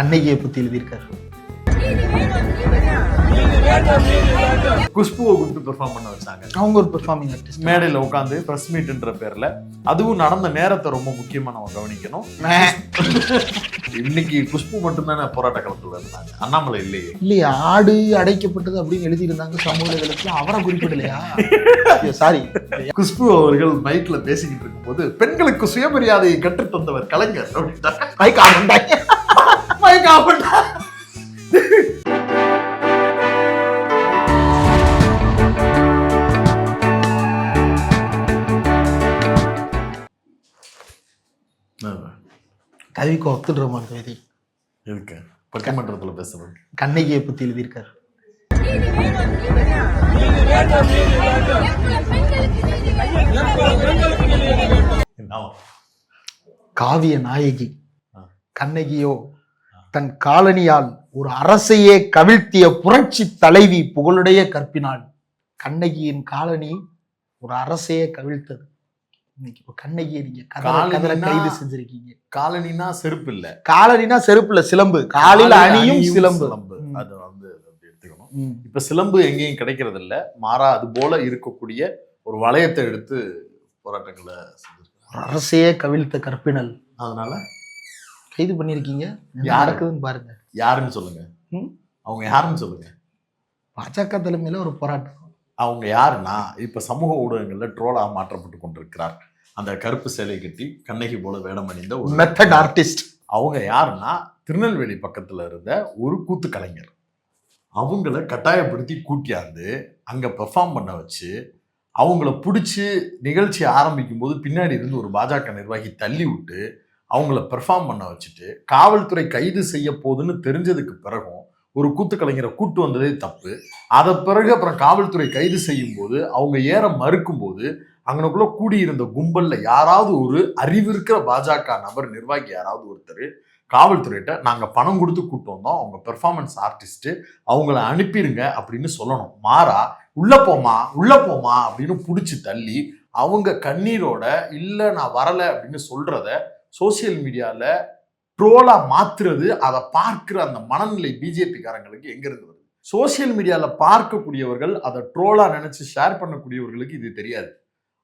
கண்ணகியை பத்தி எழுதியிருக்காரு. குஷ்புவை கூப்பிட்டு பெர்ஃபார்ம் பண்ண வச்சாங்க. அவங்க ஒரு பெர்ஃபார்மிங் ஆர்டிஸ்ட் மேடையில் உட்காந்து ப்ரெஸ் மீட்ன்ற பேர்ல. அதுவும் நடந்த நேரத்தை ரொம்ப முக்கியமா நம்ம கவனிக்கணும். இன்னைக்கு குஷ்பு மட்டும்தானே போராட்ட களத்துல இருந்தாங்க. அண்ணாமலை இல்லையே. இல்லையா? ஆடு அடைக்கப்பட்டது அப்படின்னு எழுதியிருந்தாங்க சமூக இதழத்துல அவரை குறிப்பிடலையா? சாரி குஷ்பு அவர்கள் மைக்ல பேசிக்கிட்டு இருக்கும்போது பெண்களுக்கு சுயமரியாதையை கற்றுத் தந்தவர் கலைஞர் அப்படின்ட்டாங்க ஆஃப் பண்ணா கவிக்கு ஒத்துடுற மாதிரி கவிதை இருக்கு பட்டிமன்றத்துல பேசுறது கண்ணகியை பத்தி எழுதியிருக்காரு? காவிய நாயகி. கண்ணகியோ தன் காலனியால் ஒரு அரசையே கவிழ்த்திய புரட்சி தலைவி புகழுடைய கற்பினாள். கண்ணகியின் காலனி ஒரு அரசையே கவிழ்த்தது. இன்னைக்கு இப்ப கண்ணகியை நீங்க கதற கைது செஞ்சிருக்கீங்க. காலனினா செருப்பு இல்ல. காலனினா செருப்புல சிலம்பு. காலில் அணியும் சிலம்பு. ம். அது வந்து எடுத்துக்கணும். இப்ப சிலம்பு எங்கேயும் கிடைக்கிறது இல்ல மாறா அது போல இருக்கக்கூடிய ஒரு வளையத்தை எடுத்து போராட்டங்களை அரசையே கவிழ்த்த கற்பினல். அதனால கைது பண்ணிருக்கீங்க? என்ன யாரு? நடக்குதுன்னு பாருங்க. யாருன்னு சொல்லுங்க. அவங்க யாருன்னு சொல்லுங்க. பாஜக தலைமையில ஒரு போராட்டம். அவங்க யாருன்னா இப்ப சமூக ஊடகங்கள்ல ட்ரோலா மாற்றப்பட்டு கொண்டிருக்கிறார். அந்த கருப்பு சேலை கட்டி கண்ணகி போல வேடம் அணிந்த ஒரு மெத்தட் ஆர்டிஸ்ட் அவங்க யாருன்னா திருநெல்வேலி பக்கத்துல இருந்த ஒரு கூத்து கலைஞர். அவங்கள கட்டாயப்படுத்தி கூட்டியாந்து அங்க பெர்ஃபார்ம் பண்ண வச்சு அவங்கள பிடிச்சி நிகழ்ச்சி ஆரம்பிக்கும் போது பின்னாடி இருந்து ஒரு பாஜக நிர்வாகி தள்ளி விட்டு அவங்கள பெர்ஃபார்ம் பண்ண வச்சுட்டு காவல்துறை கைது செய்ய போகுதுன்னு தெரிஞ்சதுக்கு பிறகும் ஒரு கூத்து கலைஞரை கூட்டு வந்ததே தப்பு. அதை பிறகு அப்புறம் காவல்துறை கைது செய்யும் போது அவங்க ஏற மறுக்கும் போது அங்கனக்குள்ள கூடியிருந்த கும்பல்ல யாராவது ஒரு அறிவிருக்கிற பாஜக நபர் நிர்வாகி யாராவது ஒருத்தர் காவல்துறையிட்ட நாங்கள் பணம் கொடுத்து கூட்டு வந்தோம். அவங்க பெர்ஃபார்மன்ஸ் ஆர்டிஸ்ட்டு அவங்கள அனுப்பிடுங்க அப்படின்னு சொல்லணும். மாறா உள்ளே போமா உள்ளே போமா அப்படின்னு பிடிச்சி தள்ளி அவங்க கண்ணீரோட இல்லை நான் வரலை அப்படின்னு சொல்கிறத சோசியல் மீடியாவில் ட்ரோலாக மாத்துறது அதை பார்க்குற அந்த மனநிலை பிஜேபிக்காரங்களுக்கு எங்கேருந்து வருது? சோசியல் மீடியாவில் பார்க்கக்கூடியவர்கள் அதை ட்ரோலாக நினச்சி ஷேர் பண்ணக்கூடியவர்களுக்கு இது தெரியாது.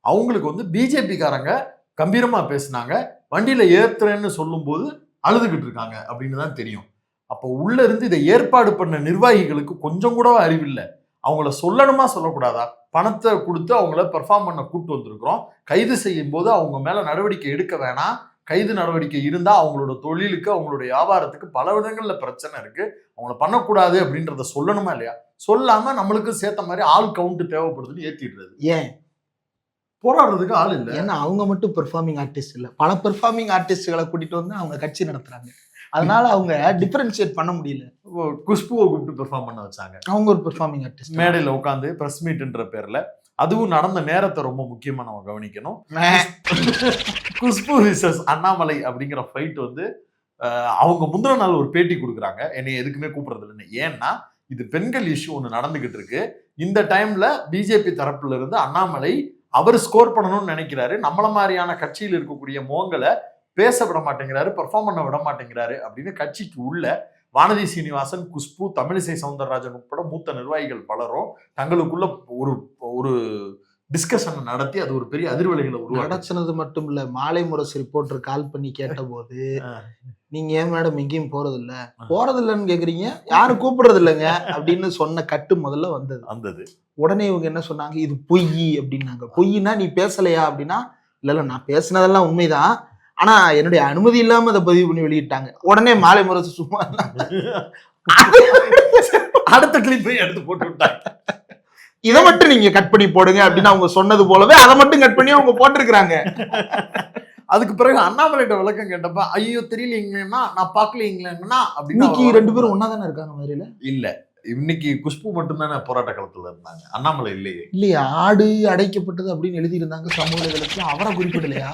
அவங்களுக்கு வந்து பிஜேபிக்காரங்க கம்பீரமாக பேசினாங்க பேசுனாங்க ஏற்றுறேன்னு சொல்லும்போது அழுதுகிட்டு இருக்காங்க அப்படின்னு தான் தெரியும். அப்போ உள்ளேருந்து இதை ஏற்பாடு பண்ண நிர்வாகிகளுக்கு கொஞ்சம் கூட அறிவில்லை. அவங்கள சொல்லணுமா சொல்லக்கூடாதா? பணத்தை கொடுத்து அவங்கள பெர்ஃபார்ம் பண்ண கூப்பிட்டு வந்திருக்கிறோம். கைது செய்யும் போது அவங்க மேலே நடவடிக்கை எடுக்க வேணாம். கைது நடவடிக்கை இருந்தா அவங்களோட தொழிலுக்கு அவங்களோட வியாபாரத்துக்கு பல விதங்கள்ல பிரச்சனை இருக்கு. அவங்கள பண்ணக்கூடாது அப்படின்றத சொல்லணுமா இல்லையா? சொல்லாம நம்மளுக்கு சேர்த்த மாதிரி ஆள் கவுண்ட் தேவைப்படுதுன்னு ஏத்திடுறது. ஏன்? போராடுறதுக்கு ஆள் இல்ல. ஏன்னா அவங்க மட்டும் பெர்ஃபார்மிங் ஆர்டிஸ்ட் இல்ல. பல பெர்ஃபார்மிங் ஆர்டிஸ்ட்களை கூட்டிட்டு வந்து அவங்க கட்சி நடத்துறாங்க. அதனால அவங்க டிஃபரன்ஷியேட் பண்ண முடியல. குஷ்புவை கூப்பிட்டு பெர்ஃபார்ம் பண்ண வச்சாங்க. அவங்க ஒரு பெர்ஃபார்மிங் ஆர்டிஸ்ட் மேடையில உட்காந்து பிரஸ் மீட்ன்ற பேர்ல. அதுவும் நடந்த நேரத்தை ரொம்ப முக்கியமா நம்ம கவனிக்கணும். குஷ்பு விசஸ் அண்ணாமலை அப்படிங்கிற ஃபைட் வந்து அவங்க முந்தின நாள் ஒரு பேட்டி கொடுக்குறாங்க. என்னை எதுக்குமே கூப்பிடுறது இல்லைன்னு ஏன்னா இது பெண்கள் இஷ்யூ ஒன்று நடந்துகிட்டு இருக்கு. இந்த டைம்ல பிஜேபி தரப்புல இருந்து அண்ணாமலை அவர் ஸ்கோர் பண்ணணும்னு நினைக்கிறாரு. நம்மள மாதிரியான கட்சியில் இருக்கக்கூடிய மோங்களை பேச விட மாட்டேங்கிறாரு பெர்ஃபார்ம் பண்ண விட மாட்டேங்கிறாரு அப்படின்னு கட்சிக்கு உள்ள வானதி சீனிவாசன் குஷ்பு தமிழிசை சவுந்தரராஜன் உட்பட மூத்த நிர்வாகிகள் பலரும் தங்களுக்குள்ள ஒரு ஒரு டிஸ்கஷன் நடத்தி அது ஒரு பெரிய அதிர்வலைகளை உருவாக்க நடத்தினது மட்டும் இல்ல மாலை முரசு ரிப்போர்ட்டர் கால் பண்ணி கேட்டபோது ஆ. நீங்க ஏன் மேடம் எங்கேயும் போறது இல்ல போறது இல்லைன்னு கேக்குறீங்க யாரும் கூப்பிடுறது இல்லைங்க அப்படின்னு சொன்ன கட்டு முதல்ல வந்தது. வந்தது. உடனே இவங்க என்ன சொன்னாங்க இது பொய் அப்படின்னாங்க. பொய்னா நீ பேசலையா? அப்படின்னா இல்ல இல்ல நான் பேசினதெல்லாம் உண்மைதான். ஆனா என்னுடைய அனுமதி இல்லாம அதை பதிவு பண்ணி வெளியிட்டாங்க. உடனே மாலை முரசு சும்மா அடுத்த கிளிப்பை எடுத்து போட்டு விட்டாங்க. இதை மட்டும் நீங்க கட் பண்ணி போடுங்க அப்படின்னு அவங்க சொன்னது போலவே அதை மட்டும் கட் பண்ணி அவங்க போட்டிருக்கிறாங்க. அதுக்கு பிறகு அண்ணாமலைட்ட விளக்கம் கேட்டப்ப ஐயோ தெரியலீங்கன்னா நான் பார்க்கலீங்களா அப்படின்னு ரெண்டு பேரும் ஒன்னா தானே இருக்காங்க மாதிரில இல்ல. இன்னைக்கு குஷ்பு மட்டும்தானே போராட்ட களத்துல இருந்தாங்க. அண்ணாமலை இல்லையே. இல்லையா? ஆடு அடைக்கப்பட்டது அப்படின்னு எழுதியிருந்தாங்க சமூக இதழத்துல அவரை குறிப்பிடலையா?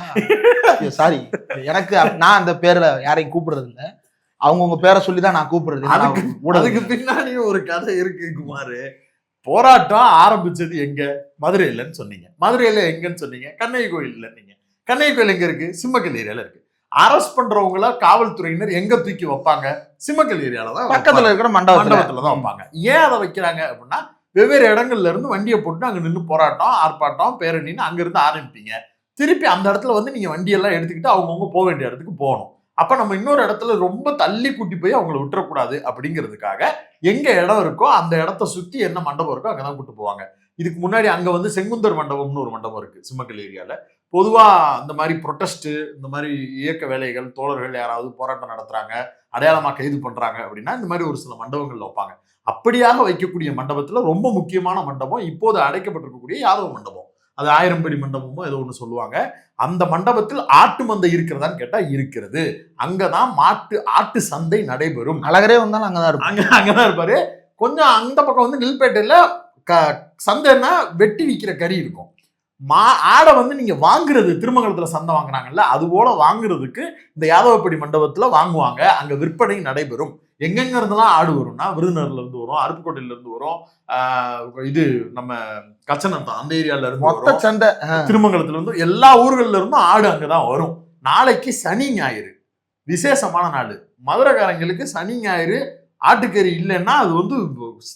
சாரி எனக்கு நான் அந்த பேர்ல யாரையும் கூப்பிடுறது இல்ல. அவங்கவுங்க பேரை சொல்லி தான் நான் கூப்பிடுறது. அதுக்கு பின்னாடியும் ஒரு கதை இருக்கு குமாரு. போராட்டம் ஆரம்பிச்சது எங்க? மதுரையிலன்னு சொன்னீங்க. மதுரையில எங்கன்னு சொன்னீங்க. கண்ணகி கோயில்ல நீங்க. கண்ணகி கோயில் எங்க இருக்கு? சிம்மக்கல் ஏரியால இருக்கு. அரெஸ்ட் பண்றவங்கள காவல்துறையினர் எங்க தூக்கி வைப்பாங்க? சிம்மக்கல் ஏரியால தான் பக்கத்துல இருக்கிற மண்டபத்துல. மண்டபத்துல தான் வைப்பாங்க. ஏன் அதை வைக்கிறாங்க அப்படின்னா வெவ்வேறு இடங்கள்ல இருந்து வண்டியை போட்டு அங்க நின்று போராட்டம் ஆர்ப்பாட்டம் பேரணின்னு அங்க இருந்து ஆரம்பிப்பீங்க. திருப்பி அந்த இடத்துல வந்து நீங்க வண்டியெல்லாம் எடுத்துக்கிட்டு அவங்கவுங்க போக வேண்டிய இடத்துக்கு போகணும். அப்ப நம்ம இன்னொரு இடத்துல ரொம்ப தள்ளி கூட்டி போய் அவங்கள விட்டுறக்கூடாது அப்படிங்கிறதுக்காக எங்க இடம் இருக்கோ அந்த இடத்த சுத்தி என்ன மண்டபம் இருக்கோ அங்கதான் கூட்டு போவாங்க. இதுக்கு முன்னாடி அங்க வந்து செங்குந்தர் மண்டபம்னு ஒரு மண்டபம் இருக்கு சிம்மக்கல் ஏரியால. பொதுவா இந்த மாதிரி ப்ரொட்டஸ்ட் இந்த மாதிரி இயக்க வேலைகள் தோழர்கள் யாராவது போராட்டம் நடத்துறாங்க அடையாளமா கைது பண்றாங்க அப்படின்னா இந்த மாதிரி ஒரு சில மண்டபங்கள்ல வைப்பாங்க. அப்படியாக வைக்கக்கூடிய மண்டபத்துல ரொம்ப முக்கியமான மண்டபம் இப்போது அடைக்கப்பட்டிருக்கக்கூடிய யாதவ மண்டபம். அது ஆயிரம்படி மண்டபமோ ஏதோ ஒன்று சொல்லுவாங்க. அந்த மண்டபத்தில் ஆட்டு மந்தை இருக்கிறதான்னு கேட்டா இருக்கிறது. அங்கதான் மாட்டு ஆட்டு சந்தை நடைபெறும். அழகரே வந்தாலும் அங்கதான் இருக்கும் அங்க அங்கதான் இருப்பாரு. கொஞ்சம் அந்த பக்கம் வந்து நில்பேட்டையில க சந்தைன்னா வெட்டி விற்கிற கறி இருக்கும். மா ஆடை வந்து நீங்க வாங்குறது திருமங்கலத்துல சந்தை வாங்குனாங்கல்ல அது போல வாங்குறதுக்கு இந்த யாதவப்படி மண்டபத்துல வாங்குவாங்க. அங்க விற்பனை நடைபெறும். எங்கெங்க இருந்தெல்லாம் ஆடு வரும்னா விருதுநகர்ல இருந்து வரும் அருப்புக்கோட்டையில இருந்து வரும் இது நம்ம கச்சனத்தம் அந்த ஏரியால இருந்து மொத்த சண்டை ஆ. திருமங்கலத்துல இருந்து எல்லா ஊர்கள்ல இருந்தும் ஆடு அங்கதான் வரும். நாளைக்கு சனி ஞாயிறு. விசேஷமான நாள். மதுரைக்காரங்களுக்கு சனி ஞாயிறு ஆட்டுக்கறி இல்லைன்னா அது வந்து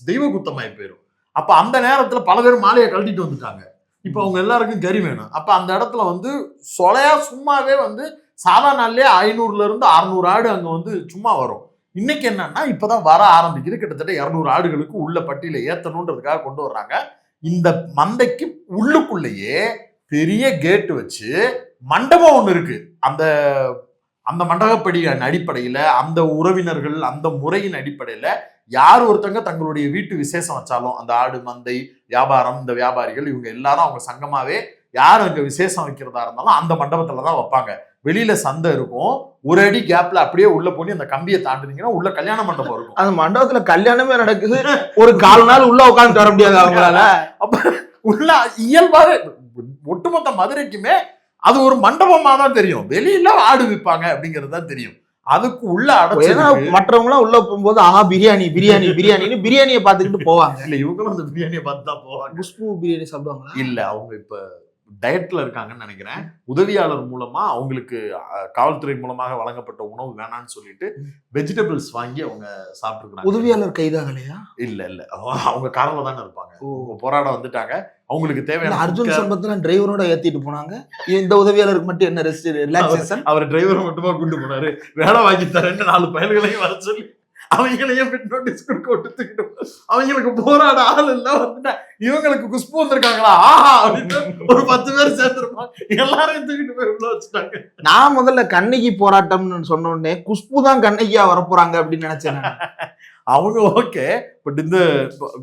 தெய்வ குத்தமாய் போயிடும் அப்ப அந்த நேரத்துல பல பேர் மாலையை கழட்டிட்டு வந்துட்டாங்க. இப்போ அவங்க எல்லாருக்கும் கறி வேணும். அப்ப அந்த இடத்துல வந்து சொலையா சும்மாவே வந்து சாதா நாள்லயே ஐநூறுல இருந்து அறுநூறு ஆடு அங்க வந்து சும்மா வரும். இன்னைக்கு என்னன்னா இப்போதான் வர ஆரம்பிக்குது. கிட்டத்தட்ட இரநூறு ஆடுகளுக்கு உள்ள பட்டியல ஏற்றணுன்றதுக்காக கொண்டு வர்றாங்க. இந்த மந்தைக்கு உள்ளுக்குள்ளேயே பெரிய கேட்டு வச்சு மண்டபம் ஒன்று இருக்கு. அந்த அந்த மண்டபப்படியின் அடிப்படையில அந்த உறவினர்கள் அந்த முறையின் அடிப்படையில யார் ஒருத்தங்க தங்களுடைய வீட்டு விசேஷம் வச்சாலும் அந்த ஆடு மந்தை வியாபாரம் இந்த வியாபாரிகள் இவங்க எல்லாரும் அவங்க சங்கமாவே யார் அங்க விசேஷம் வைக்கிறதா இருந்தாலும் அந்த மண்டபத்துல தான் வைப்பாங்க. வெளியில சந்தை இருக்கும். ஒரு அடி கேப்ல அப்படியே உள்ள போய் அந்த கம்பியை தாண்டுனீங்கன்னா உள்ள கல்யாண மண்டபம் இருக்கும். அந்த மண்டபத்துல கல்யாணமே நடக்குது. ஒரு கால் நாள் உள்ள உட்கார்ந்து வர முடியாது அவங்களால. உள்ள இயல்பாவே ஒட்டுமொத்த மதுரைக்குமே அது ஒரு மண்டபமா தான் தெரியும். வெளியில ஆடு விற்பாங்க அப்படிங்கிறது தான் தெரியும். அதுக்கு உள்ள அடைச்சு மற்றவங்க எல்லாம் உள்ள போகும்போது ஆஹா பிரியாணி பிரியாணி பிரியாணின்னு பிரியாணியை பார்த்துக்கிட்டு போவாங்க. இல்ல இவங்களும் அந்த பிரியாணியை பார்த்து தான் போவாங்க. குஷ்பு பிரியாணி சாப்பிடுவாங்களா? இல்ல அவங்க இப்ப டயட்ல இருக்காங்கன்னு நினைக்கிறேன். உதவியாளர் மூலமா அவங்களுக்கு காவல்துறை மூலமாக வழங்கப்பட்ட உணவு வேணாம்னு சொல்லிட்டு வெஜிடபிள்ஸ் வாங்கி அவங்க சாப்பிட்டுருக்காங்க உதவியாளர் கைதாகலையா? இல்ல இல்ல. அவங்க- கார்ல தானே இருப்பாங்க. போராட வந்துட்டாங்க. அவங்களுக்கு தேவையான அர்ஜுன் சம்பத்லாம் டிரைவரோட ஏத்திட்டு போனாங்க. இந்த உதவியாளருக்கு மட்டும் என்ன ரெஸ்ட் ரிலாக்ஸேஷன் அவர் டிரைவரை மட்டுமா கூட்டு போனாரு. வேலை வாங்கி தரேன்னு நாலு பயல்களையும் வர சொல்லி. அவங்களையும் நோட்டீஸ் கொடுக்க விட்டு தூக்கிட்டு போ- அவங்களுக்கு போராட ஆள் இல்ல வந்துட்டா. இவங்களுக்கு குஷ்பு வந்திருக்காங்களா? ஆஹா அப்படின்னு ஒரு பத்து பேர் சேர்ந்துருப்பாங்க எல்லாரையும் தூக்கிட்டு போய் உள்ள வச்சுட்டாங்க. நான் முதல்ல கண்ணகி போராட்டம்னு சொன்ன உடனே குஷ்பு தான் கண்ணகியா வரப்போறாங்க அப்படின்னு நினைச்சேன் நான். அவங்க ஓகே பட் இந்த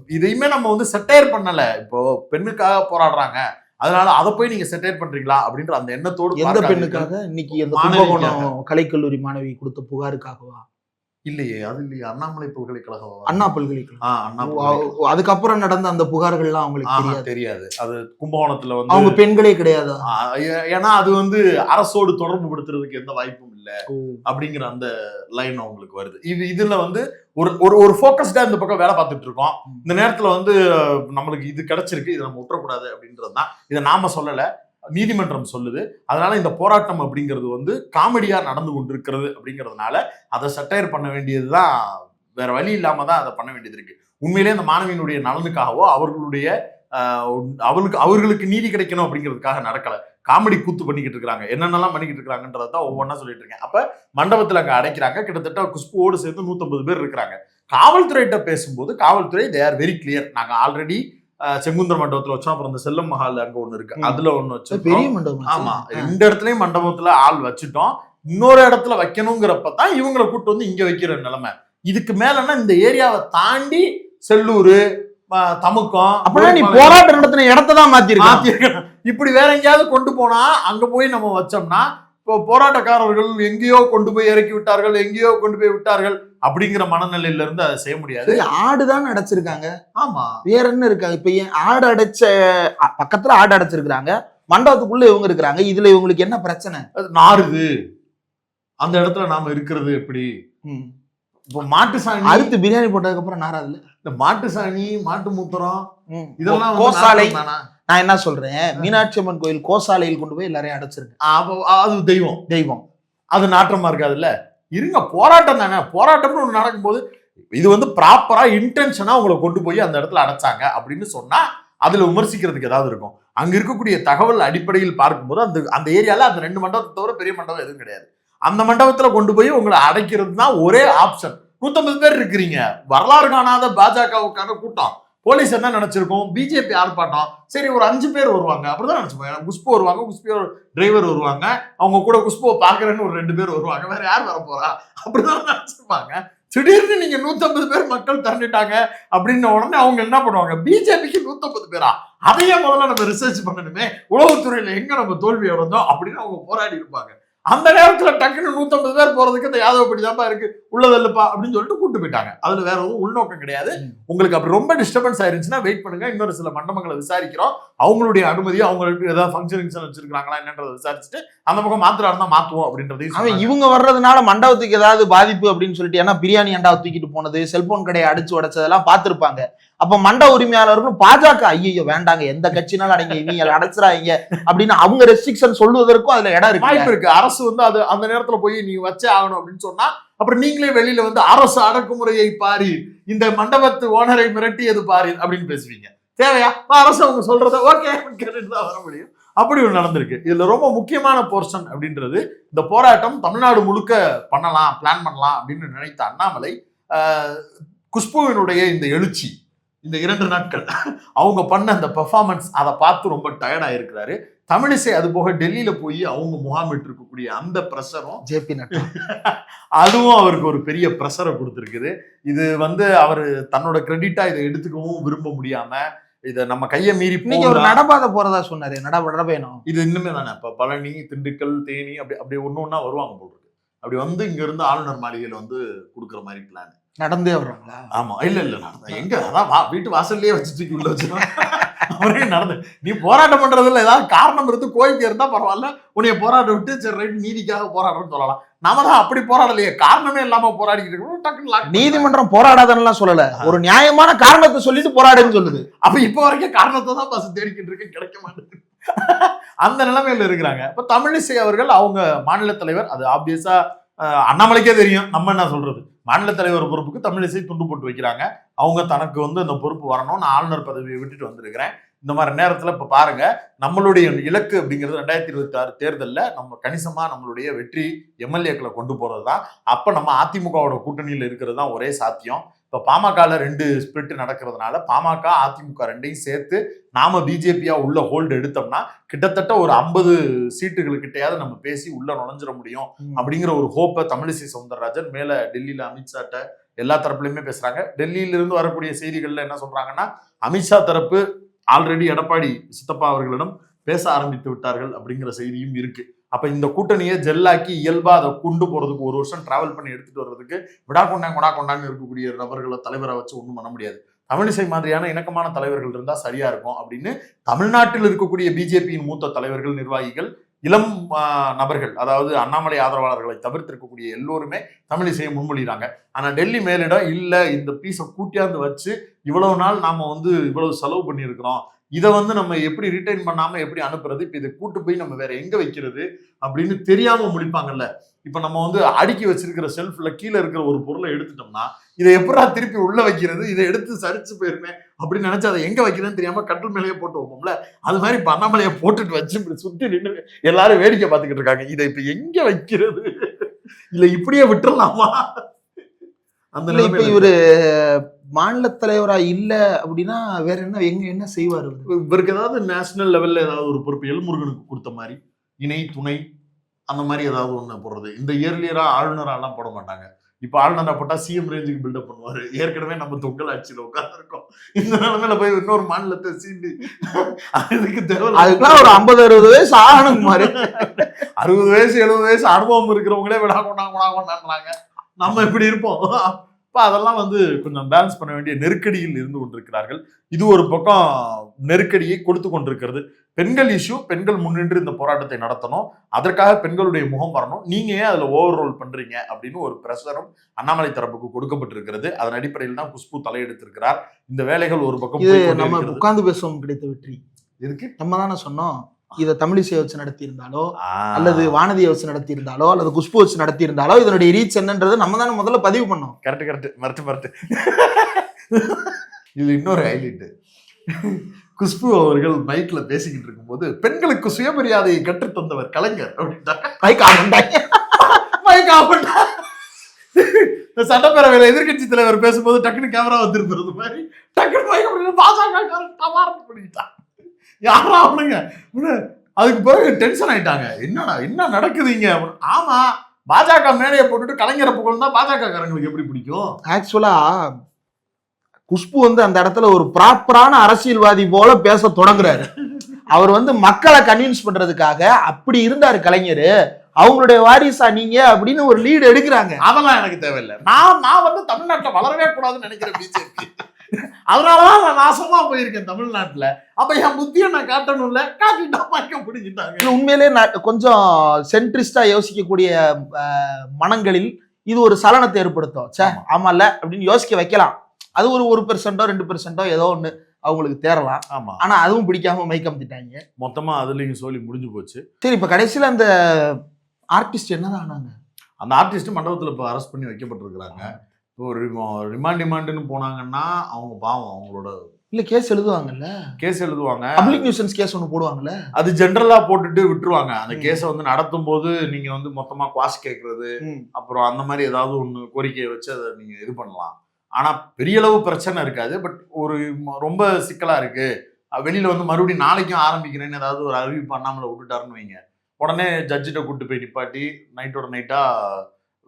இதையுமே நம்ம வந்து செட்டையர் பண்ணல. இப்போ பெண்ணுக்காக போராடுறாங்க. அதனால அதை போய் நீங்க செட்டையர் பண்றீங்களா? அப்படின்ற அந்த எண்ணத்தோடு எந்த. பெண்ணுக்காக? இன்னைக்கு அந்த கலைக்கல்லூரி மாணவி கொடுத்த புகாருக்காகவா? இல்லையே அது இல்லையே. அண்ணாமலை பல்கலைக்கழகம் அண்ணா பல்கலைக்கழகம். அதுக்கப்புறம் நடந்த அந்த புகார்கள்லாம் அவங்களுக்கு தெரியாது. அது கும்பகோணத்துல வந்து அவங்க பெண்களே கிடையாதா. ஏன்னா அது வந்து அரசோடு தொடர்பு படுத்துறதுக்கு எந்த வாய்ப்பும் இல்ல அப்படிங்கிற அந்த லைன் அவங்களுக்கு வருது. இது இதுல வந்து ஒரு ஒரு ஒரு ஃபோக்கஸ்டா இந்த பக்கம் வேலை பார்த்துட்டு இருக்கோம். இந்த நேரத்துல வந்து நம்மளுக்கு இது கிடைச்சிருக்கு இதை நம்ம விட்டுறக்கூடாது அப்படின்றது தான். இதை நாம சொல்லல. நீதிமன்றம் சொல்லுது. அதனால இந்த போராட்டம் அப்படிங்கிறது வந்து காமெடியா நடந்து கொண்டிருக்கிறது அப்படிங்கிறதுனால அதை சட்டையர் பண்ண வேண்டியதுதான். வேற வழி இல்லாம தான் அதை பண்ண வேண்டியது இருக்கு. உண்மையிலேயே அந்த மாணவியினுடைய நலனுக்காகவோ அவர்களுடைய ஆஹ், அவர்களுக்கு அவர்களுக்கு நீதி கிடைக்கணும் அப்படிங்கிறதுக்காக நடக்கல. காமெடி கூத்து பண்ணிக்கிட்டு இருக்காங்க. என்னென்னலாம் பண்ணிக்கிட்டு இருக்காங்கன்றத தான் ஒவ்வொன்றா சொல்லிட்டு இருக்கேன். அப்ப மண்டபத்துல அங்க அடைக்கிறாங்க. கிட்டத்தட்ட குஷ்புவோடு சேர்த்து நூத்தம்பது பேர் இருக்கிறாங்க. காவல்துறையிட்ட பேசும்போது காவல்துறை தே ஆர் வெரி கிளியர் நாங்க ஆல்ரெடி செங்குந்தர் மண்டபத்துல வச்சோம். அப்புறம் இந்த செல்லம் மஹால் அங்க ஒண்ணு இருக்கு. அதுல ஒண்ணு பெரிய வச்சிருக்கோம். மண்டபம் ஆமா. ரெண்டு இடத்துலயும் மண்டபத்துல ஆள் வச்சுட்டோம். இன்னொரு இடத்துல வைக்கணுங்கிறப்ப தான் இவங்களை கூட்டு வந்து இங்க வைக்கிற நிலைமை. இதுக்கு மேலன்னா இந்த ஏரியாவை தாண்டி செல்லூர் தமுக்கம் அப்படின்னா நீ போராட்டம் நடத்தின இடத்தை தான் மாத்திருக்க. இப்படி வேற எங்கேயாவது கொண்டு போனா அங்க போய் நம்ம வச்சோம்னா இப்போ போராட்டக்காரர்கள் எங்கேயோ கொண்டு போய் இறக்கி விட்டார்கள் எங்கேயோ கொண்டு போய் விட்டார்கள் அப்படிங்கிற மனநிலையில இருந்து அதை செய்ய முடியாது. ஆடு தான் அடைச்சிருக்காங்க. ஆமா. வேற என்ன இருக்காங்க இப்ப ஏன் ஆடு அடைச்ச பக்கத்துல ஆடு அடைச்சிருக்காங்க மண்டபத்துக்குள்ள இவங்க இருக்கிறாங்க. இதுல இவங்களுக்கு என்ன பிரச்சனை? நாறுது. அந்த இடத்துல நாம இருக்கிறது எப்படி? இப்போ மாட்டு சாணி அறுத்து பிரியாணி போட்டதுக்கு அப்புறம் நாராதுல இந்த மாட்டு சாணி மாட்டு மூத்திரம் இதெல்லாம் கோசாலை? நான் என்ன சொல்றேன்? மீனாட்சி அம்மன் கோயில் கோசாலையில் கொண்டு போய் எல்லாரையும் அடைச்சிருக்கு அது தெய்வம். தெய்வம். அது நாட்டமா இருக்காதுல்ல? இருங்க போராட்டம் தானே. போராட்டம்னு ஒன்று நடக்கும்போது இது வந்து ப்ராப்பரா இன்டென்ஷனா உங்களை கொண்டு போய் அந்த இடத்துல அடைச்சாங்க அப்படின்னு சொன்னா அதுல விமர்சிக்கிறதுக்கு ஏதாவது இருக்கும். அங்க இருக்கக்கூடிய தகவல் அடிப்படையில் பார்க்கும்போது அந்த அந்த ஏரியால அந்த ரெண்டு மண்டபத்தை தவிர பெரிய மண்டபம் எதுவும் கிடையாது. அந்த மண்டபத்துல கொண்டு போய் உங்களை அடைக்கிறது தான் ஒரே ஆப்ஷன் நூத்தம்பது பேர் இருக்கிறீங்க. வரலாறு காணாத பாஜகவுக்கான கூட்டம். போலீஸ் என்ன நினைச்சிருக்கோம்? பிஜேபி ஆர்ப்பாட்டம் சரி ஒரு அஞ்சு பேர் வருவாங்க. அப்படிதான் நினைச்சுப்போம் குஷ்பு வருவாங்க குஷ்பு டிரைவர் வருவாங்க. அவங்க கூட குஷ்புவை பாக்குறேன்னு ஒரு ரெண்டு பேர் வருவாங்க. வேற யார் வர போறா? அப்படிதான் நினைச்சிருப்பாங்க. திடீர்னு நீங்க நூத்தம்பது பேர் மக்கள் திரண்டுட்டாங்க அப்படின்ன உடனே அவங்க என்ன பண்ணுவாங்க? பிஜேபிக்கு நூத்தம்பது பேரா? அதையே முதல்ல நம்ம ரிசர்ச் பண்ணணுமே. உளவுத்துறையில எங்க நம்ம தோல்வி அடைந்தோம் அப்படின்னு அவங்க போராடி இருப்பாங்க. அந்த நேரத்துல டக்குன்னு நூத்தம்பது பேர் போறதுக்கு இந்த யாதவ படிதாப்பா இருக்கு. உள்ளதல்லப்பா அப்படின்னு சொல்லிட்டு கூட்டு போயிட்டாங்க. அதுல வேற எதுவும் உள்நோக்கம் கிடையாது. உங்களுக்கு அப்படி ரொம்ப டிஸ்டர்பன்ஸ் ஆயிருந்துச்சுன்னா வெயிட் பண்ணுங்க. இன்னொரு சில மண்டபங்களை விசாரிக்கிறோம். அவங்களுடைய அனுமதி அவங்களுக்கு ஏதாவது ஃபங்க்ஷன் வச்சிருக்காங்களா என்னன்றதை விசாரிச்சுட்டு அந்த பக்கம் மாத்திரா இருந்தா மாத்துவோம் அப்படின்றதையும் சொன்னாங்க. இவங்க வர்றதுனால மண்டபத்துக்கு ஏதாவது பாதிப்பு அப்படின்னு சொல்லிட்டு ஏன்னா பிரியாணி அண்டாவை தூக்கிட்டு போனது செல்போன் கடையை அடிச்சு உடைச்சதெல்லாம் பார்த்திருப்பாங்க. அப்ப மண்ட உரிமையாளர்களும் பாஜக ஐயோ வேண்டாங்க. எந்த கட்சினாலும் அடங்க இவங்க அடைச்சிடாங்க அப்படின்னு அவங்க ரெஸ்ட்ரிக்ஷன் சொல்லுவதற்கும் அதுல இடம் இருக்கு. வாய்ப்பு இருக்கு. அரசு அரசு வந்து அது அந்த நேரத்துல போய் நீ வச்சே ஆகணும் அப்படின்னு சொன்னா அப்புறம் நீங்களே வெளியில வந்து அரசு அடக்குமுறையை பாரி இந்த மண்டபத்து ஓனரை மிரட்டியது பாரி அப்படின்னு பேசுவீங்க. தேவையா? அரசு அவங்க சொல்றத ஓகே கேட்டுட்டு தான் வர முடியும். அப்படி ஒன்று நடந்திருக்கு. இதுல ரொம்ப முக்கியமான போர்ஷன் அப்படின்றது இந்த போராட்டம் தமிழ்நாடு முழுக்க பண்ணலாம் பிளான் பண்ணலாம் அப்படின்னு நினைத்த அண்ணாமலை குஷ்புவினுடைய இந்த எழுச்சி. இந்த இரண்டு நாட்கள் அவங்க பண்ண அந்த பெர்ஃபார்மன்ஸ் அதை பார்த்து ரொம்ப டயர்ட் ஆயிருக்கிறாரு. தமிழிசை அது போக டெல்லியில போய் அவங்க முகாமிட்டு இருக்கக்கூடிய அந்த ப்ரெஷரும் ஜேபி நட்டா. அதுவும் அவருக்கு ஒரு பெரிய ப்ரெஷரை கொடுத்துருக்குது. இது வந்து அவர் தன்னோட கிரெடிட்டா இதை எடுத்துக்கவும் விரும்ப முடியாம இதை நம்ம கையை மீறி இன்னைக்கு ஒரு? நடபாதை போறதா சொன்னாரு. நட நடபயணம் இது இன்னுமே தானே? இப்ப பழனி திண்டுக்கல் தேனி அப்படி அப்படி ஒண்ணு ஒண்ணா வருவாங்க போல் இருக்கு. அப்படி வந்து இங்க இருந்து ஆளுநர் மாளிகையில வந்து கொடுக்குற மாதிரி பிளான் நடந்தே வர்றாங்களா? ஆமா. இல்ல இல்ல நடந்தேன் எங்க? அதான் வா- வீட்டு வாசல்லயே வச்சு தூக்கி உள்ள வச்சிருவேன் அவரே நடந்து. நீ போராட்டம் பண்றதுல ஏதாவது காரணம் இருந்து கோரிக்கை இருந்தா பரவாயில்ல. உன்னைய போராட்டம் விட்டு சரி ரைட் நீதிக்காக போராடுறோம்னு சொல்லலாம். நாம தான் அப்படி போராடலையே. காரணமே இல்லாம போராடிக்கிட்டு இருக்கோம். டக்குன்னு. நீதிமன்றம் போராடாதன்னு சொல்லல. ஒரு நியாயமான காரணத்தை சொல்லிட்டு போராடுன்னு சொல்லுது. அப்ப இப்ப வரைக்கும் காரணத்தை தான் பஸ் தேடிக்கிட்டு இருக்கு கிடைக்க மாட்டேங்குது. அந்த நிலைமையில இருக்கிறாங்க. இப்ப தமிழிசை அவர்கள் அவங்க மாநில தலைவர் அது ஆப்வியஸா அண்ணாமலைக்கே தெரியும். நம்ம என்ன சொல்றது? மாநில தலைவர் பொறுப்புக்கு தமிழிசை துண்டு போட்டு வைக்கிறாங்க. அவங்க தனக்கு வந்து அந்த பொறுப்பு வரணும் நான் ஆளுநர் பதவியை விட்டுட்டு வந்திருக்கிறேன். இந்த மாதிரி நேரத்தில் இப்போ பாருங்க நம்மளுடைய இலக்கு அப்படிங்கிறது ரெண்டாயிரத்தி இருபத்தி ஆறு தேர்தலில் நம்ம கணிசமாக நம்மளுடைய வெற்றி எம்எல்ஏக்களை கொண்டு போகிறது தான் அப்போ நம்ம அதிமுகவோட கூட்டணியில் இருக்கிறது தான் ஒரே சாத்தியம். இப்ப பாமகல ரெண்டு ஸ்பிரிட் நடக்கிறதுனால பாமக அதிமுக ரெண்டையும் சேர்த்து நாம பிஜேபியா உள்ள ஹோல்டு எடுத்தோம்னா கிட்டத்தட்ட ஒரு ஐம்பது சீட்டுகளுக்கிட்டையாவது நம்ம பேசி உள்ள நுழைஞ்சிட முடியும். அப்படிங்கிற ஒரு ஹோப்பை தமிழிசை சவுந்தரராஜன் மேல டெல்லியில அமித்ஷாட்ட எல்லா தரப்புலையுமே பேசுறாங்க. டெல்லியில இருந்து வரக்கூடிய செய்திகள்ல என்ன சொல்றாங்கன்னா அமித்ஷா தரப்பு ஆல்ரெடி எடப்பாடி சித்தப்பா அவர்களிடம் பேச ஆரம்பித்து விட்டார்கள் அப்படிங்கிற செய்தியும் இருக்கு. அப்ப இந்த கூட்டணியை ஜெல்லாக்கி இயல்பா அதை கொண்டு போறதுக்கு ஒரு வருஷம் டிராவல் பண்ணி எடுத்துட்டு வர்றதுக்கு விடா கொண்டாங்க கொடா கொண்டாங்க இருக்கக்கூடிய நபர்களை தலைவரை வச்சு ஒன்றும் பண்ண முடியாது. தமிழிசை மாதிரியான இணக்கமான தலைவர்கள் இருந்தா சரியா இருக்கும் அப்படின்னு தமிழ்நாட்டில் இருக்கக்கூடிய பிஜேபியின் மூத்த தலைவர்கள் நிர்வாகிகள் இளம் நபர்கள் அதாவது அண்ணாமலை ஆதரவாளர்களை தவிர்த்திருக்கக்கூடிய எல்லோருமே தமிழிசையை முன்மொழிகிறாங்க. ஆனால் டெல்லி மேலிடம் இல்லை இந்த பீஸை கூட்டியாந்து வச்சு இவ்வளவு நாள் நாம வந்து இவ்வளவு செலவு பண்ணியிருக்கிறோம். இதை வந்து நம்ம எப்படி ரிட்டைன் பண்ணாம எப்படி அனுப்புறது? இப்ப இதை கூட்டு போய் நம்ம வேற எங்க வைக்கிறது? அப்படின்னு தெரியாம முடிப்பாங்கல்ல. இப்ப நம்ம வந்து அடுக்கி வச்சிருக்கிற செல்ஃப்ல கீழே இருக்கிற ஒரு பொருளை எடுத்துட்டோம்னா இதை எப்படா திருப்பி உள்ள வைக்கிறது? இதை எடுத்து சரிச்சு போயிருமே அப்படின்னு நினைச்சு அதை எங்க வைக்கிறதுன்னு தெரியாம கட்டில் மேலேயே போட்டு வைப்போம்ல. அது மாதிரி இப்ப அண்ணாமலையை போட்டுட்டு வச்சு இப்படி சுத்தி நின்று எல்லாரும் வேடிக்கை பார்த்துக்கிட்டு இருக்காங்க. இதை இப்ப எங்க வைக்கிறது? இல்ல இப்படியே விட்டுறலாமா? அந்த இப்ப இவரு மாநில தலைவரா இல்ல அப்படின்னா வேற என்ன எங்க என்ன செய்வாரு இவரு? இவருக்கு ஏதாவது நேஷனல் லெவல்ல ஏதாவது ஒரு பொறுப்பு எல்முருகனுக்கு கொடுத்த மாதிரி இணை துணை அந்த மாதிரி ஏதாவது ஒண்ணு போடுறது. இந்த இயர்லியரா ஆளுநராலாம் போட மாட்டாங்க. இப்ப ஆளுநரா போட்டா சிஎம் ரேஞ்சுக்கு பில்டப் பண்ணுவாரு. ஏற்கனவே நம்ம தொங்கல் ஆட்சியில உட்காந்துருக்கோம் இந்த நிலைமையில போய் இன்னொரு மாநிலத்தை சீண்டி அதுக்கு தேவை அதுக்கெல்லாம் ஒரு ஐம்பது அறுபது வயசு ஆகணும் மாதிரி அறுபது வயசு எழுபது வயசு அனுபவம் இருக்கிறவங்களே விடா கொண்டா கொண்டா கொண்டாடுறாங்க நம்ம இப்படி இருப்போம். அப்ப அதெல்லாம் வந்து கொஞ்சம் பேலன்ஸ் பண்ண வேண்டிய நெருக்கடியில் இருந்து கொண்டிருக்கிறார்கள். இது ஒரு பக்கம் நெருக்கடியை கொடுத்து கொண்டிருக்கிறது. பெண்கள் இஷ்யூ பெண்கள் முன்னின்று இந்த போராட்டத்தை நடத்தணும். அதற்காக பெண்களுடைய முகம் வரணும். நீங்க ஏன் அதுல ஓவர் ரோல் பண்றீங்க? அப்படின்னு ஒரு பிரஷரும் அண்ணாமலை தரப்புக்கு கொடுக்கப்பட்டிருக்கிறது. அதன் அடிப்படையில் தான் குஷ்பு தலையெடுத்திருக்கிறார். இந்த வேலைகள் ஒரு பக்கம் நம்ம. உட்கார்ந்து பேசுவோம் கிடைத்த வெற்றி. எதுக்கு? நம்ம தானே சொன்னோம். இதை தமிழிசை வச்சு நடத்தியிருந்தாலோ. அல்லது வானதியை வச்சு நடத்தியிருந்தாலோ அல்லது குஷ்பு வச்சு நடத்தியிருந்தாலோ இதனுடைய ரீச் என்னன்றது நம்ம தானே முதல்ல பதிவு பண்ணோம். கரெக்ட் கரெக்ட் மறட்டு மறட்டு இது இன்னொரு ஹைலைட் குஷ்பு அவர்கள் மைக்ல பேசிக்கிட்டு இருக்கும்போது பெண்களுக்கு சுயமரியாதையை கற்றுத் தந்தவர் கலைஞர் அப்படின்ட்டாங்க இந்த சட்டப்பேரவையில எதிர்க்கட்சி தலைவர் பேசும்போது டக்குனு கேமரா வந்துருந்தது மாதிரி டக்குனு மைக் அப்படின்னு பாஜக பண்ணிட்டான். யாரா அவனுங்க? அதுக்கு பிறகு டென்ஷன் ஆயிட்டாங்க. என்னடா என்ன நடக்குதுங்க. ஆமா பாஜக மேடையை போட்டுட்டு கலைஞரை புகழ்ந்தா பாஜக காரங்களுக்கு எப்படி பிடிக்கும்? ஆக்சுவலா குஷ்பு வந்து அந்த இடத்துல ஒரு ப்ராப்பரான அரசியல்வாதி போல பேச தொடங்குறாரு. அவர் வந்து மக்களை கன்வின்ஸ் பண்றதுக்காக அப்படி இருந்தாரு கலைஞர். அவங்களுடைய வாரிசா நீங்க அப்படின்னு ஒரு லீடு எடுக்கிறாங்க. அதெல்லாம் எனக்கு தேவையில்லை. நான் நான் வந்து தமிழ்நாட்டுல வளரவே கூடாதுன்னு நினைக்கிறேன் பிஜேபி அதனாலதான் நான் நாசமா போயிருக்கேன் தமிழ்நாட்டுல. அப்ப என் புத்தியை நான் காட்டணும்ல? காட்டிட்டா மயக்க பிடிச்சிட்டாங்க இது உண்மையிலே ந- கொஞ்சம் சென்ட்ரிஸ்டா யோசிக்கக்கூடிய மனங்களில் இது ஒரு சலனத்தை ஏற்படுத்தும். சே ஆமா. ஆமால அப்படின்னு யோசிக்க வைக்கலாம். அது ஒரு ஒரு பெர்சென்டோ ரெண்டு பெர்சென்டோ ஏதோ ஒண்ணு அவங்களுக்கு தேரலாம் ஆமா. ஆனா அதுவும் பிடிக்காம மைக்கமுத்திட்டாங்க மொத்தமா அதுலயும் சொல்லி முடிஞ்சு போச்சு. சரி இப்ப கடைசியில அந்த ஆர்டிஸ்ட் என்னதான் ஆனாங்க? அந்த ஆர்டிஸ்ட் மண்டபத்துல இப்போ அரெஸ்ட் பண்ணி வைக்கப்பட்டிருக்கிறாங்க. இப்போ ரிமாண்ட் டிமாண்டுன்னு போனாங்கன்னா அவங்க பாவம் அவங்களோட இல்ல கேஸ் எழுதுவாங்கல்ல? கேஸ் எழுதுவாங்க. பப்ளிக் நியூசன்ஸ் கேஸ் ஒண்ணு போடுவாங்கல்ல? அது ஜென்ரலா போட்டுட்டு விட்டுருவாங்க. அந்த. கேஸை வந்து நடத்தும் போது நீங்க வந்து மொத்தமா குவாஸ் கேட்கறது அப்புறம் அந்த மாதிரி ஏதாவது ஒன்று கோரிக்கையை வச்சு அதை நீங்கள் இது பண்ணலாம். ஆனால் பெரிய அளவு பிரச்சனை இருக்காது. பட் ஒரு ரொம்ப சிக்கலாக இருக்கு. அஹ் வெளியில வந்து மறுபடியும் நாளைக்கும் ஆரம்பிக்கிறேன்னு ஏதாவது ஒரு அறிவிப்பு பண்ணாமல விட்டுட்டாருன்னு வைங்க. உடனே ஜட்ஜிட்ட கூட்டு போய் நிப்பாட்டி நைட்டோட நைட்டா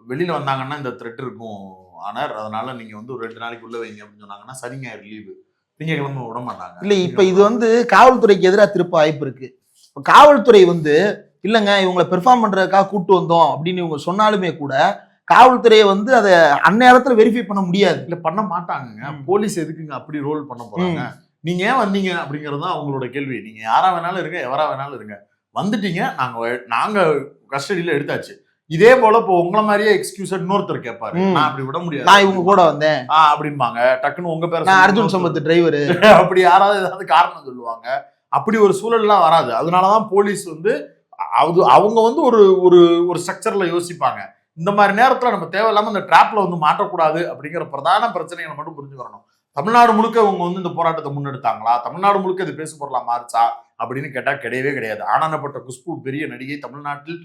வெளியில வந்தாங்கன்னா இந்த த்ரெட் இருக்கும். ஆனர். அதனால நீங்க வந்து ஒரு ரெண்டு நாளைக்கு உள்ள வைங்க அப்படின்னு சொன்னாங்கன்னா சனி ஞாயிறு லீவு திங்கக்கிழமை விட மாட்டாங்க. இல்ல இப்ப இது வந்து காவல்துறைக்கு எதிராக திருப்ப வாய்ப்பு இருக்கு. இப்ப காவல்துறை வந்து இல்லைங்க இவங்களை பெர்ஃபார்ம் பண்றதுக்காக கூட்டு வந்தோம் அப்படின்னு இவங்க சொன்னாலுமே கூட காவல்துறையை வந்து அதை அந்நேரத்துல வெரிஃபை பண்ண முடியாது. இல்ல பண்ண மாட்டாங்கங்க. ம். போலீஸ் எதுக்குங்க அப்படி ரோல் பண்ண போறாங்க? நீங்க ஏன் வந்தீங்க அப்படிங்கிறது தான் அவங்களோட கேள்வி. நீங்க யாரா வேணாலும் இருங்க எவரா வேணாலும் இருங்க. வந்துட்டீங்க நாங்க வ- நாங்க கஸ்டடியில எடுத்தாச்சு. இதே போல இப்போ உங்கள மாதிரியே எக்ஸ்கியூஸ் இன்னொருத்தர் கேட்பாரு. நான் அப்படி விட முடியாது. நான் இவங்க கூட வந்தேன். ஆ, அப்படிம்பாங்க. டக்குன்னு உங்க பேரை நான் அர்ஜுன் சம்பத் டிரைவர் அப்படி யாராவது ஏதாவது காரணம் சொல்லுவாங்க. அப்படி ஒரு சூழல்லாம் வராது. அதனாலதான் போலீஸ் வந்து அது அவங்க வந்து ஒரு ஒரு ஒரு ஸ்ட்ரக்சர்ல யோசிப்பாங்க. இந்த மாதிரி நேரத்துல நம்ம தேவையில்லாம இந்த ட்ராப்ல வந்து மாட்டக்கூடாது அப்படிங்கிற பிரதான பிரச்சனைகளை மட்டும் புரிஞ்சுக்கிறணும் தமிழ்நாடு முழுக்க இவங்க வந்து இந்த போராட்டத்தை முன்னெடுத்தாங்களா? தமிழ்நாடு முழுக்க இது பேசு பொருளா மாறுச்சா? அப்படின்னு கேட்டால் கிடையவே கிடையாது. ஆனானப்பட்ட குஷ்பு பெரிய நடிகை தமிழ்நாட்டில்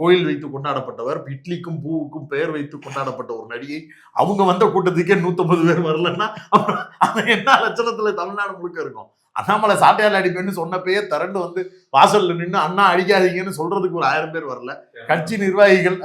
கோயில் வைத்து கொண்டாடப்பட்டவர் இட்லிக்கும் பூவுக்கும் பெயர் வைத்து கொண்டாடப்பட்ட ஒரு நடிகை. அவங்க வந்த கூட்டத்துக்கே நூத்தம்பது பேர் வரலன்னா அவன் என்ன லட்சணத்தில் தமிழ்நாடு முழுக்க இருக்கும்? அண்ணாமலை சாட்டையால் அடிப்பேன்னு சொன்னப்பயே திரண்டு வந்து வாசல்ல நின்று அண்ணா அடிக்காதீங்கன்னு சொல்றதுக்கு ஒரு ஆயிரம் பேர் வரல. கட்சி நிர்வாகிகள்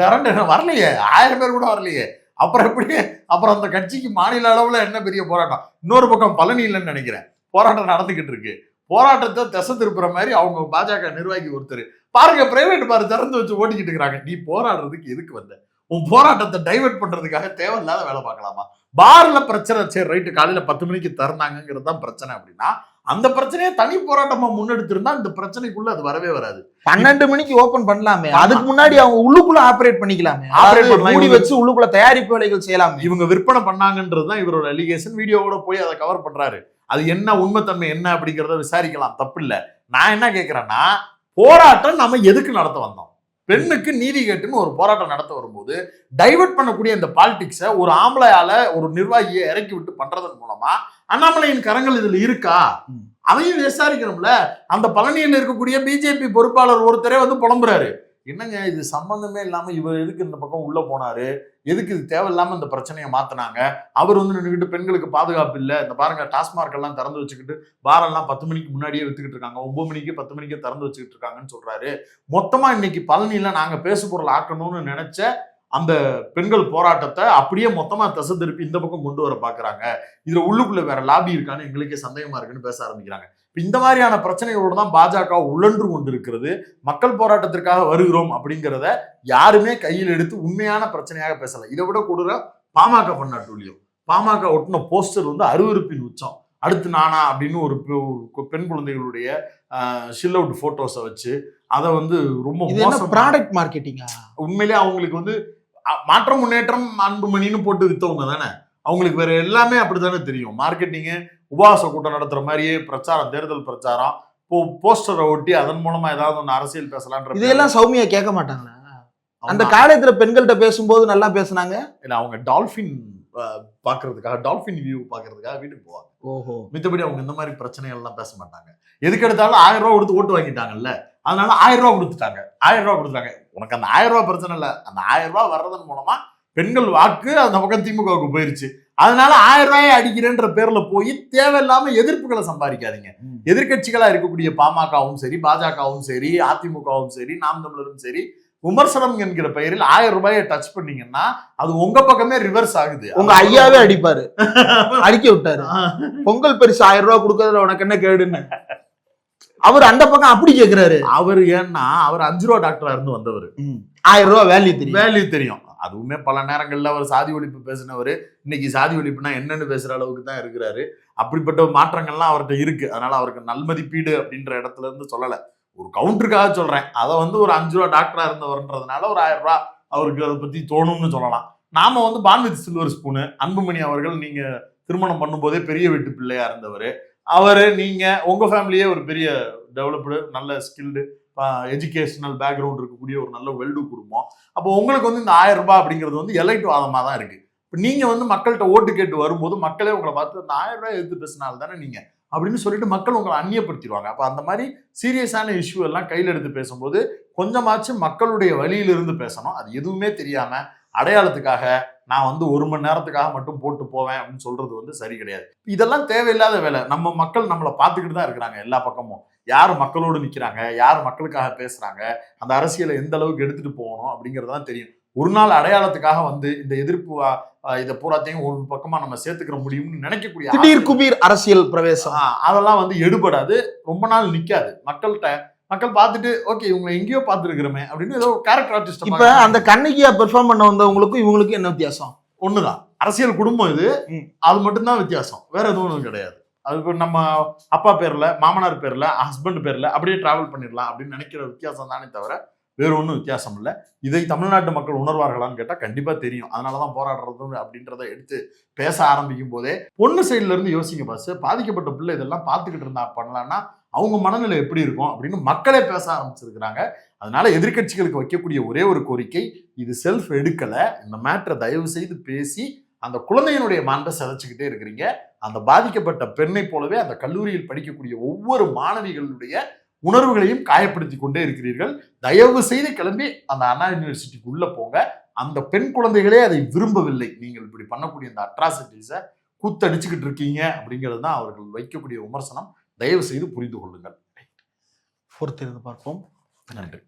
திரண்டு என்ன வரலையே. ஆயிரம் பேர் கூட வரலையே. அப்புறம் எப்படி? அப்புறம் அந்த கட்சிக்கு மாநில அளவுல என்ன பெரிய போராட்டம்? இன்னொரு பக்கம் பழனி இல்லைன்னு நினைக்கிறேன். போராட்டம் நடந்துகிட்டு இருக்கு. போராட்டத்தை திசை திருப்புற மாதிரி அவங்க பாஜக நிர்வாகி ஒருத்தர். பாருங்க பிரைவேட் பாரு திறந்து வச்சு ஓட்டிக்கிட்டு இருக்கிறாங்க. நீ போராடுறதுக்கு எதுக்கு வந்த? உன் போராட்டத்தை டைவர்ட் பண்றதுக்காக தேவையில்லாத வேலை பார்க்கலாமா? பார்ல பிரச்சனை சரி ரைட்டு காலையில பத்து மணிக்கு திறந்தாங்கிறது தான் பிரச்சனை அப்படின்னா அந்த பிரச்சனையை தனி போராட்டமா முன்னெடுத்திருந்தா இந்த பிரச்சனைக்குள்ள அது வரவே வராது. பன்னெண்டு மணிக்கு ஓபன் பண்ணலாமே. அதுக்கு முன்னாடி அவங்க உள்ளுக்குள்ள ஆபரேட் பண்ணிக்கலாமே. மூடி வச்சு உள்ளுக்குள்ள தயாரிப்பு வேலைகள் செய்யலாமே. இவங்க விற்பனை பண்ணாங்கன்றது தான் இவரோட அலிகேஷன் வீடியோவோட போய் அதை கவர் பண்றாரு. அது என்ன உண்மைத்தன்மை என்ன அப்படிங்கிறத விசாரிக்கலாம். தப்பு இல்ல நான் என்ன கேட்கிறேன்னா போராட்டம் நம்ம எதுக்கு நடத்த வந்தோம்? பெண்ணுக்கு நீதி கேட்டுன்னு ஒரு போராட்டம் நடத்த வரும்போது டைவர்ட் பண்ணக்கூடிய இந்த பாலிடிக்ஸை ஒரு ஆம்பளையால ஒரு நிர்வாகியை இறக்கி விட்டு பண்றதன் மூலமா அண்ணாமலையின் கரங்கள் இதுல இருக்கா. அதையும் விசாரிக்கணும்ல. அந்த பழனியில் இருக்கக்கூடிய பிஜேபி பொறுப்பாளர் ஒருத்தரே வந்து புலம்புறாரு. என்னங்க இது சம்பந்தமே இல்லாம இவர் எதுக்கு இந்த பக்கம் உள்ள போனாரு? எதுக்கு இது தேவையில்லாம இந்த பிரச்சனையை மாத்தினாங்க? அவர் வந்து நின்றுக்கிட்டு பெண்களுக்கு பாதுகாப்பு இல்லை. இந்த பாருங்க டாஸ்மார்க் எல்லாம் திறந்து வச்சுக்கிட்டு பாரெல்லாம் பத்து மணிக்கு முன்னாடியே வித்துக்கிட்டு இருக்காங்க. ஒன்பது மணிக்கு பத்து மணிக்கு திறந்து வச்சுக்கிட்டு இருக்காங்கன்னு சொல்றாரு. மொத்தமா இன்னைக்கு பழனியில நாங்க பேசு பொருள் ஆக்கணும்னு நினைச்ச அந்த பெண்கள் போராட்டத்தை அப்படியே மொத்தமா திசை திருப்பி இந்த பக்கம் கொண்டு வர பாக்குறாங்க. இதுல உள்ளுக்குள்ள வேற லாபி இருக்கான்னு எங்களுக்கே சந்தேகமா இருக்குன்னு பேச ஆரம்பிக்கிறாங்க. இந்த மாதிரியான பிரச்சனைகளோட தான் பாஜக உழன்று கொண்டிருக்கிறது. மக்கள் போராட்டத்திற்காக வருகிறோம் அப்படிங்கிறத யாருமே கையில் எடுத்து உண்மையான பிரச்சனையாக பேசல. இதை விட கொடூர பாமக பண்ண டூலியம் பாமக ஒட்டின போஸ்டர் வந்து அருவருப்பின் உச்சம். அடுத்து நானா அப்படின்னு ஒரு பெண் குழந்தைகளுடைய ஷில் அவுட் போட்டோஸை வச்சு அதை வந்து ரொம்ப ப்ராடக்ட் மார்க்கெட்டிங்கா உண்மையிலே அவங்களுக்கு வந்து மாற்றம் முன்னேற்றம் அன்புமணின்னு போட்டு வித்தவங்க தானே? அவங்களுக்கு வேற எல்லாமே அப்படித்தானே தெரியும். மார்க்கெட்டிங்கு உபவாச கூட்டம் நடத்துற மாதிரியே பிரச்சாரம் தேர்தல் பிரச்சாரம் போஸ்டரை ஒட்டி அதன் மூலமா ஏதாவது ஒன்று அரசியல் பேசலான்ற இதையெல்லாம் சௌமியா கேட்க மாட்டாங்களா? அந்த காலேஜ்ல பெண்கள்கிட்ட பேசும்போது நல்லா பேசுனாங்க? இல்ல, அவங்க டால்பின் பாக்குறதுக்காக டால்பின் வியூ பாக்குறதுக்காக வீட்டுக்கு போவாங்க. ஓஹோ. மித்தபடி அவங்க இந்த மாதிரி பிரச்சனைகள் எல்லாம் பேச மாட்டாங்க. எதுக்கு எடுத்தாலும் ஆயிரம் ரூபாய் கொடுத்து ஓட்டு வாங்கிட்டாங்கல்ல? அதனால ஆயிரம் ரூபாய் கொடுத்துட்டாங்க. ஆயிரம் ரூபாய் கொடுத்துட்டாங்க. உனக்கு அந்த ஆயிரம் ரூபாய் பிரச்சனை இல்லை. அந்த ஆயிரம் ரூபாய் வர்றதன் மூலமா பெண்கள் வாக்கு அந்த பக்கம் திமுகவுக்கு போயிருச்சு. அதனால ஆயிரம் ரூபாயை அடிக்கிறேன்ற பேர்ல போய் தேவையில்லாம எதிர்ப்புகளை சம்பாதிக்காதீங்க. ம். எதிர்க்கட்சிகளா இருக்கக்கூடிய பாமகவும் சரி பாஜகவும் சரி அதிமுகவும் சரி நாம் தமிழரும் சரி விமர்சனம் என்கிற பெயரில் ஆயிரம் ரூபாயை டச் பண்ணீங்கன்னா அது உங்க பக்கமே ரிவர்ஸ் ஆகுது. உங்க ஐயாவே அடிப்பாரு. அடிக்க விட்டாரு. பொங்கல் பரிசு ஆயிரம் ரூபாய் கொடுக்கறதுல உனக்கு என்ன கேடுன்னு. அவர் அந்த பக்கம் அப்படி கேக்குறாரு. அவர் ஏன்னா அவர் அஞ்சு ரூபா டாக்டரா இருந்து வந்தவர். ஆயிரம் ரூபாய் வேல்யூ தெரியும். வேல்யூ தெரியும். அதுவுமே பல நேரங்களில் அவர் சாதி ஒழிப்பு பேசினவர். இன்னைக்கு சாதி ஒழிப்புனா என்னன்னு பேசுகிற அளவுக்கு தான் இருக்கிறாரு. அப்படிப்பட்ட மாற்றங்கள்லாம் அவர்கிட்ட இருக்குது அதனால் அவருக்கு நல்மதிப்பீடு அப்படின்ற இடத்துல இருந்து சொல்லலை. ஒரு கவுண்டருக்காக சொல்கிறேன் அதை வந்து ஒரு அஞ்சு ரூபா டாக்டராக இருந்தவர்ன்றதுனால ஒரு ஆயிரம் ரூபா அவருக்கு அதை பற்றி தோணும்னு சொல்லலாம். நாம வந்து பான்வித் சில்வர் ஸ்பூனு. அன்புமணி அவர்கள் நீங்கள் திருமணம் பண்ணும்போதே பெரிய வீட்டு பிள்ளையாக இருந்தவர். அவர் நீங்கள் உங்கள் ஃபேமிலியே ஒரு பெரிய டெவலப்டு நல்ல ஸ்கில்டு எஜுகேஷனல் பேக்ரவுண்ட் இருக்கக்கூடிய ஒரு நல்ல வெல்டு குடும்பம். அப்போ உங்களுக்கு வந்து இந்த ஆயிரம் ரூபாய் அப்படிங்கிறது வந்து எலைட் வாதமாக தான் இருக்கு. இப்போ நீங்கள் வந்து மக்கள்கிட்ட ஓட்டு கேட்டு வரும்போது மக்களே உங்களை பார்த்து இந்த ஆயிரம் ரூபாய் எதிர்த்து பேசினால் தானே நீங்கள் அப்படின்னு சொல்லிட்டு மக்கள் உங்களை அந்நியப்படுத்திடுவாங்க. அப்போ அந்த மாதிரி சீரியஸான இஷ்யூ எல்லாம் கையில் எடுத்து பேசும்போது கொஞ்சமாச்சும் மக்களுடைய வழியிலிருந்து பேசணும். அது எதுவுமே தெரியாமல் அடையாளத்துக்காக நான் வந்து ஒரு மணி நேரத்துக்காக மட்டும் போட்டு போவேன் அப்படின்னு சொல்றது வந்து சரி கிடையாது. இதெல்லாம் தேவையில்லாத வேலை. நம்ம மக்கள் நம்மளை பார்த்துக்கிட்டு தான் இருக்கிறாங்க எல்லா பக்கமும். யார் மக்களோடு நிற்கிறாங்க யார் மக்களுக்காக பேசுறாங்க? அந்த அரசியலை எந்த அளவுக்கு எடுத்துட்டு போகணும் அப்படிங்கிறதுலாம் தெரியும். ஒரு நாள் அடையாளத்துக்காக வந்து இந்த எதிர்ப்பு இதை பூராத்தையும் ஒரு பக்கமா நம்ம சேர்த்துக்கிற முடியும்னு நினைக்கக்கூடிய திடீர் குபீர் அரசியல் பிரவேசம். அதெல்லாம் வந்து எடுபடாது. ரொம்ப நாள் நிக்காது. மக்கள்கிட்ட மக்கள் பார்த்துட்டு ஓகே இவங்க எங்கேயோ பார்த்துருக்கிறோமே அப்படின்னு ஏதோ கேரக்டர் ஆர்டிஸ்ட் இப்ப அந்த கண்ணகியா பெர்ஃபார்ம் பண்ண வந்தவங்களுக்கும் இவங்களுக்கும் என்ன வித்தியாசம்? ஒண்ணுதான். அரசியல் குடும்பம் இது. அது மட்டும்தான் வித்தியாசம். வேற எதுவும் கிடையாது. அது நம்ம அப்பா பேர்ல மாமனார் பேர்ல ஹஸ்பண்ட் பேர்ல அப்படியே டிராவல் பண்ணிடலாம் அப்படின்னு நினைக்கிற வித்தியாசம் தானே தவிர வேற ஒன்றும் வித்தியாசம் இல்லை. இதை தமிழ்நாட்டு மக்கள் உணர்வார்களான்னு கேட்டால் கண்டிப்பாக தெரியும். அதனால தான் போராடுறது அப்படின்றத எடுத்து பேச ஆரம்பிக்கும் போதே பொண்ணு சைட்லேருந்து யோசிங்க பாஸ் பாதிக்கப்பட்ட பிள்ளை இதெல்லாம் பார்த்துக்கிட்டு இருந்தா பண்ணலான்னா அவங்க மனநிலை எப்படி இருக்கும் அப்படின்னு மக்களே பேச ஆரம்பிச்சிருக்கிறாங்க. அதனால எதிர்க்கட்சிகளுக்கு வைக்கக்கூடிய ஒரே ஒரு கோரிக்கை இது செல்ஃப் எடுக்கலை இந்த மேட்ரை தயவு செய்து பேசி அந்த குழந்தையினுடைய மாண்பை சிதைச்சுக்கிட்டே இருக்கிறீங்க. அந்த பாதிக்கப்பட்ட பெண்ணை போலவே அந்த கல்லூரியில் படிக்கக்கூடிய ஒவ்வொரு மாணவிகளுடைய உணர்வுகளையும் காயப்படுத்தி கொண்டே இருக்கிறீர்கள். தயவு செய்து கிளம்பி அந்த அண்ணா யூனிவர்சிட்டிக்கு உள்ள போங்க. அந்த பெண் குழந்தைகளே அதை விரும்பவில்லை. நீங்கள் இப்படி பண்ணக்கூடிய அந்த அட்ராசிட்டிஸை கூத்தடிச்சுக்கிட்டு இருக்கீங்க அப்படிங்கிறது தான் அவர்கள் வைக்கக்கூடிய விமர்சனம். தயவு செய்து புரிந்து கொள்ளுங்கள். பொறுத்திருந்து பார்ப்போம். நன்றி.